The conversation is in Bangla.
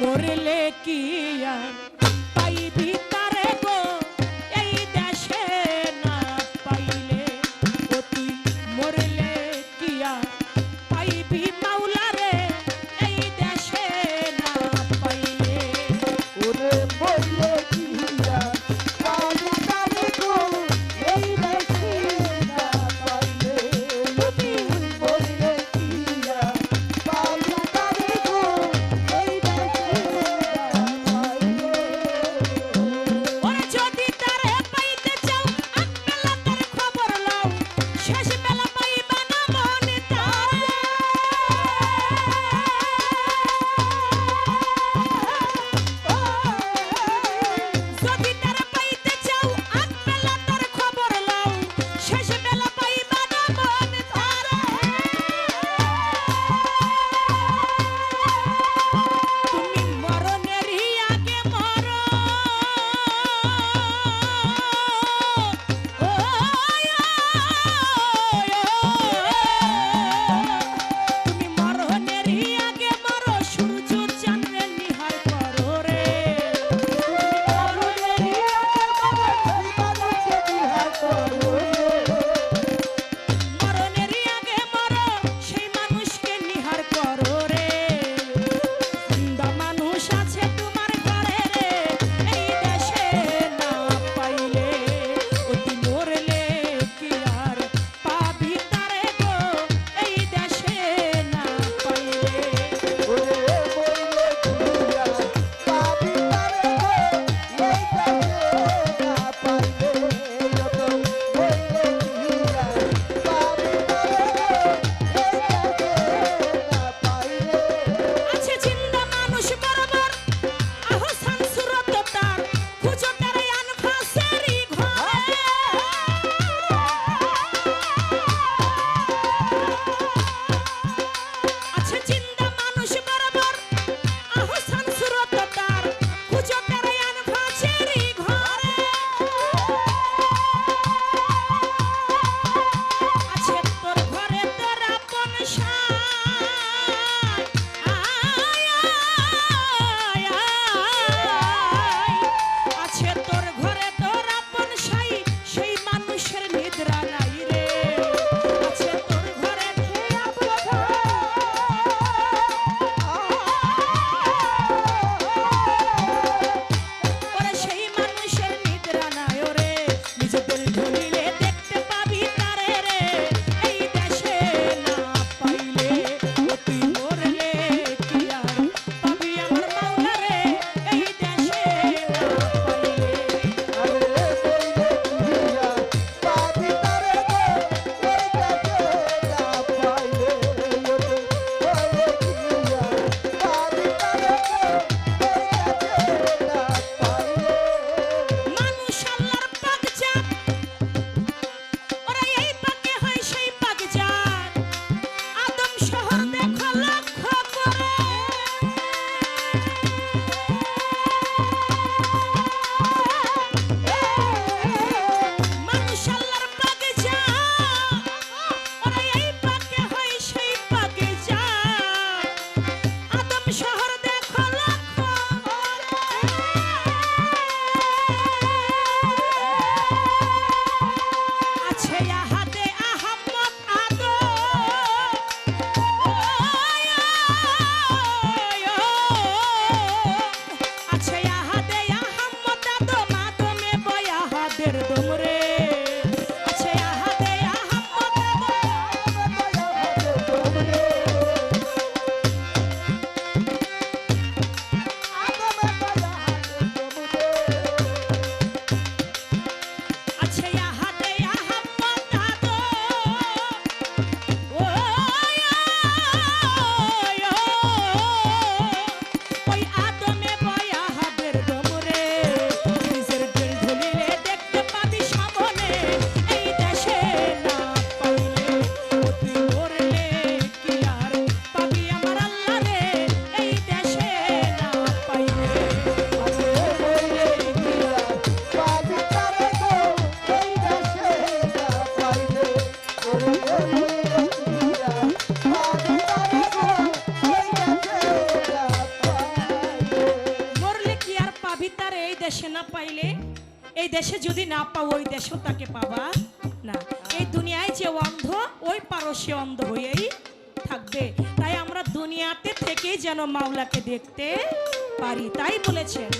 মরলে কি আর দেশে না পাইলে, এই দেশে যদি না পাও, ওই দেশেও তাকে পাবা না। এই দুনিয়ায় যে অন্ধ, ওই পারো সে অন্ধ হয়েই থাকবে। তাই আমরা দুনিয়াতে থেকেই যেন মাওলাকে দেখতে পারি। তাই বলেছেন।